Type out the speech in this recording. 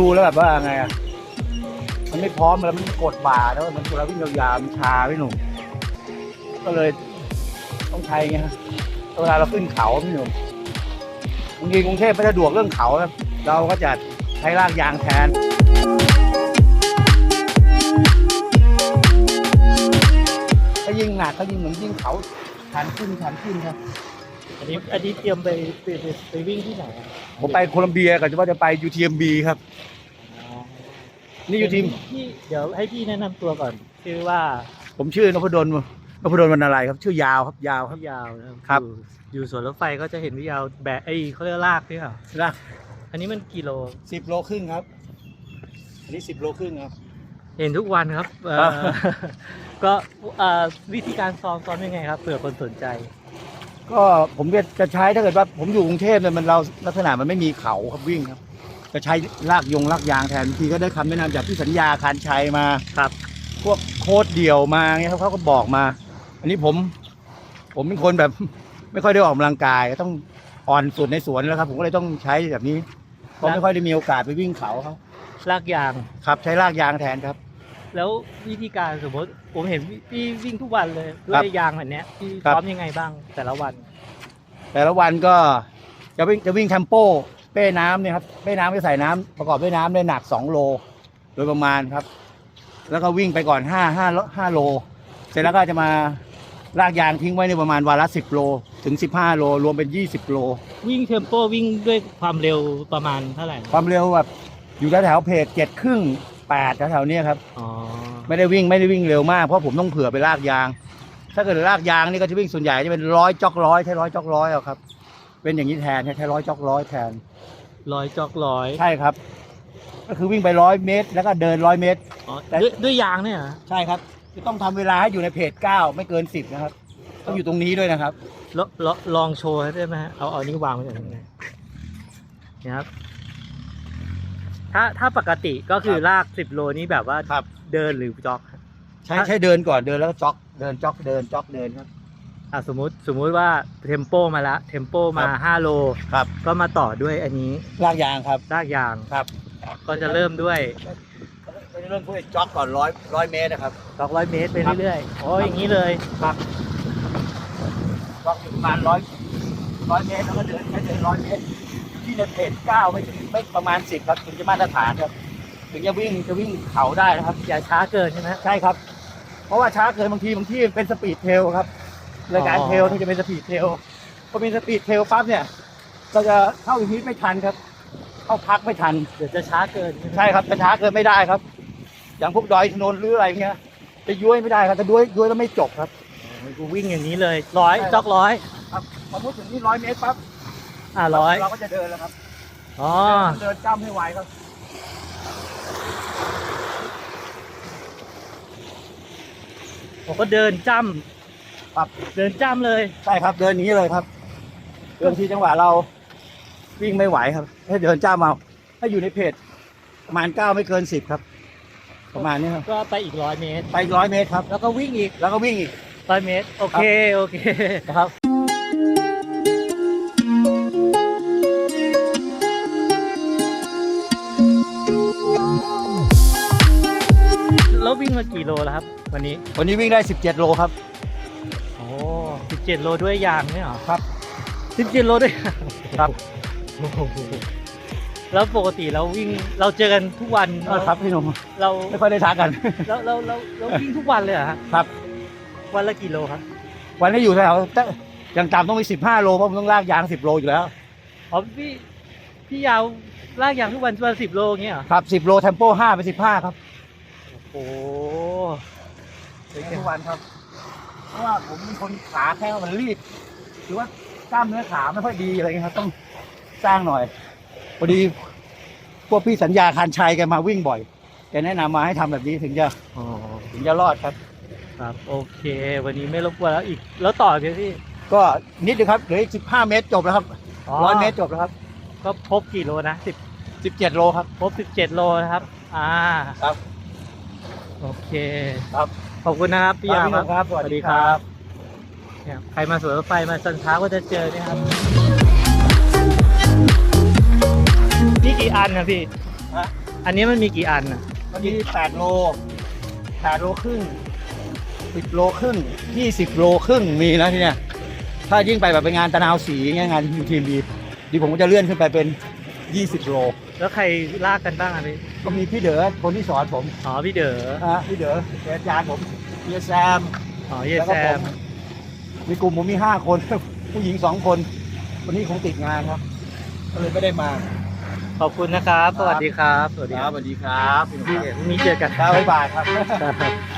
ดูแล้วแบบว่าไงอะมันไม่พร้อมแล้วมันกดบ่าแล้วมันเวลาวิ่งยาวๆมันชาพี่หนุ่มก็เลยต้องใช้ไงฮะเวลาเราขึ้นเขาพี่หนุ่มบางทีกรุงเทพไม่สะดวกเรื่องเขาเราก็จะใช้ลากยางแทนถ้ายิ่งหนักก็ยิ่งเหมือนยิ่งเขาชันขึ้นชันขึ้นครับ อันนี้อันนี้เตรียมไปไปไปไปวิ่งที่ไหนอะผมไปโคลัมเบียกับจะว่าจะไป UTMB ครับ นี่อยู่ทีมพี่เดี๋ยวให้พี่แนะนำตัวก่อน ชื่อว่าผมชื่อนพดลนพดลวรรณอะไรครับ ชื่อยาวครับยาวครับ พี่ยาวนะครับครับ อยู่อยู่สวนรถไฟก็จะเห็นพี่ยาวแบกไอ้เขาเรียกว่าลากพี่เหรอนะอันนี้มันกิโล สิบโลครึ่งครับ อันนี้สิบโลครึ่งครับ เห็นทุกวันครับเอ่อครับ ก็เอ่อวิธีการซ้อมซ้อมยังไงครับเผื่อคนสนใจ ก็ผมจะจะใช้ถ้าเกิดว่าผมอยู่กรุงเทพเนี่ยมันเราลักษณะมันไม่มีเขาครับวิ่งครับ จะใช้ลากยงลากยางแทนบางทีก็ได้คำแนะนำจากพี่สัญญาคารชัยมาครับ พวกโค้ดเดี่ยวมาเงี้ยครับเขาก็บอกมา อันนี้ผม ผมเป็นคนแบบ ไม่ค่อยได้ออกกำลังกายต้องอ่อนสุดในสวนแล้วครับ ผมก็เลยต้องใช้แบบนี้เพราะไม่ค่อยได้มีโอกาสไปวิ่งเขาครับลากยางครับใช้ลากยางแทนครับ แล้ววิธีการสมมติผมเห็นพี่วิ่งทุกวันเลยด้ครัวยบยางแบบเนี้ยพี่ครับ ซ้อมยังไงบ้างแต่ละวันแต่ละวันก็จะวิ่งจะวิ่งเทมโปเป้น้ำเนี่ยครับเป้น้ำจะใส่น้ำประกอบด้วยน้ำได้หนัก 2 โล โดยประมาณครับ แล้วก็วิ่งไปก่อน5 5 5โล เสร็จแล้วก็จะมาลากยางทิ้งไว้ในประมาณวันละ 10 โล ถึง 15 โล รวมเป็น 20 โล วิ่งเทมโปวิ่งด้วยความเร็วประมาณเท่าไหร่ความเร็วแบบอยู่แถวๆเพจเจ็ดครึ่ง แปดแถวๆเนี้ยครับ อ๋อไม่ได้วิ่งไม่ได้วิ่งเร็วมากเพราะผมต้องเผื่อไปลากยาง ถ้าเกิดลากยางนี่ก็จะวิ่งส่วนใหญ่จะเป็นร้อยจอกร้อยใช้ร้อยจอกร้อยเอาครับ เป็นอย่างนี้แทนใช้ร้อยจอกร้อยแทน ร้อยจอกร้อยใช่ครับ ก็คือวิ่งไปร้อยเมตร แล้วก็เดินร้อยเมตร อ๋อแต่ด้วยด้วยยางเนี่ยเหรอใช่ครับจะต้องทำเวลาให้อยู่ในเพจเก้าไม่เกินสิบนะครับ ต้องอยู่ตรงนี้ด้วยนะครับลลลองโชว์ให้ได้ไหมฮะเอาเอานี้วางไว้ก่อนตรงนี้นะครับ ถ้าถ้าปกติก็คือครับลากสิบโลนี้แบบว่าครับ เดินหรือจ็อกใช้ใช้เดินก่อนเดินแล้วก็จ็อก เดินจ็อกเดินจ็อกเดินครับ อะสมมติสมมุติว่าเทมโปมาละเทมโปมาครับ ห้าโล ครับก็มาต่อด้วยอันนี้ลากยางครับลากยางครับก็จะเริ่มด้วยก็จะเริ่มด้วยจ็อกก่อนร้อยร้อยเมตรนะครับ จ็อกร้อยเมตรไปเรื่อยๆโอ้ยอย่างนี้เลยครับจ็อกอยู่ประมาณร้อยร้อยเมตรแล้วก็เดินแค่เดินร้อยเมตรอยู่ ที่ในเพจเก้าไม่ถึงไม่ประมาณสิบครับถึงจะมาตรฐานครับถึงจะวิ่งจะวิ่งเขาได้นะครับ อย่าช้าเกินใช่ไหมใช่ครับ เพราะว่าช้าเกินบางทีบางที่เป็นสปีดเทลครับรายการอ๋อเทลที่จะเป็นสปีดเทลพอเป็นสปีดเทลปั๊บเนี่ยเราจะเข้าอีกทีไม่ทันครับ เข้าพักไม่ทันเดี๋ยวจะช้าเกินไหมใช่ครับจะช้าเกินไม่ได้ครับ อย่างพวกดอยถนนหรืออะไรเงี้ยจะย้วยไม่ได้ครับจะย้วยย้วยแล้วไม่จบครับโอ้ยกูวิ่งอย่างนี้เลยร้อยใช่จ็อกร้อยครับพอพูดถึงที่ร้อยเมตรปั๊บ อะร้อยเราก็จะเดินแล้วครับอ๋อเดินจ้ำให้ไวครับผมก็เดินจ้ครับำเดินจ้ำเลยใช่ครับ เดินอย่างนี้เลยครับเดินที่จังหวะเราวิ่งไม่ไหวครับ ให้เดินจ้ำเอาถ้าอยู่ในเพจประมาณเก้าไม่เกินสิบครับ ประมาณนี้ครับก็ไปอีกร้อยเมตร ไปร้อยเมตรครับ แล้วก็วิ่งอีกแล้วก็วิ่งอีกร้อยเมตร โอเค โอเคนะครับ แล้ววิ่งมากี่โลแล้วครับ วันนี้ วันนี้วิ่งได้ 17 โลครับ โอ้สิบเจ็ดโลด้วยยางเนี่ยเหรอครับ สิบเจ็ดโลด้วย ครับโอ้โหแล้วปกติเราวิ่งเราเจอกันทุกวันครับพี่หนุ่มเราไม่ค่อยได้ทักกัน เราเราเราเราวิ่งทุกวันเลยเหรอฮะครับ วันละกี่โลครับวันนี้อยู่แถวแต่อย่างต่ำต้องมี 15 โลเพราะผมต้องลากยาง 10 โลอยู่แล้ว อ๋อพี่พี่ยาวลากยางทุกวันวันสิบโลอย่างเงี้ยเหรอครับ 10 โลเทมโป5เป็น15 ครับ โอ้ทุกวันครับ เพราะว่าผมเป็นคนขาแค่ว่ามันรีบหรือว่ากล้ามเนื้อขาไม่ค่อยดีอะไรเงี้ยครับ ต้องสร้างหน่อยพอดีพวกพี่สัญญาคารชัยแกมาวิ่งบ่อยแกแนะนำมาให้ทำแบบนี้ถึงจะอ๋อถึงจะรอดครับ ครับ โอเค วันนี้ไม่รบกวนแล้วอีก แล้วต่อเดี๋ยวพี่ก็นิดนึงครับเหลืออีก15เมตรจบแล้วครับร้อยเมตรจบแล้วครับก็พบกี่โลนะสิบ17โลครับ พบสิบเจ็ดโลนะครับ อ่าครับ โอเคครับ ขอบคุณนะครับพี่ยามพี่หนุ่มครับ สวัสดีครับเนี่ยใครมาสวนรถไฟมาสันเช้าก็จะเจอเนี่ยครับ นี่กี่อันนะพี่ ฮะอันนี้มันมีกี่อันอะมันมีแปดโลแปดโลครึ่งสิบโลครึ่งยี่สิบโลครึ่งมีนะที่เนี่ย ถ้ายิ่งไปแบบไปงานตะนาวสีเงี้ยงานยูทีมบีดีผมก็จะเลื่อนขึ้นไปเป็นยี่สิบโล แล้วใครลากกันบ้างอะพี่ ก็มีพี่เด๋อคนที่สอนผมอ๋อพี่เด๋ออะพี่เด๋อเป็นอาจารย์ผมเฮียแซมอ๋อเยแล้วแซก็ผมมมีกลุ่มผมมีห้าคน ผู้หญิงสองคน วันนี้คงติดงานครับ ก็เลยไม่ได้มา ขอบคุณนะครับ สวัสดีครับ สวัสดีคครัรับบสวัสดีครับพรุ่งนี้เจอกันครับบ๊ายบายครับครับ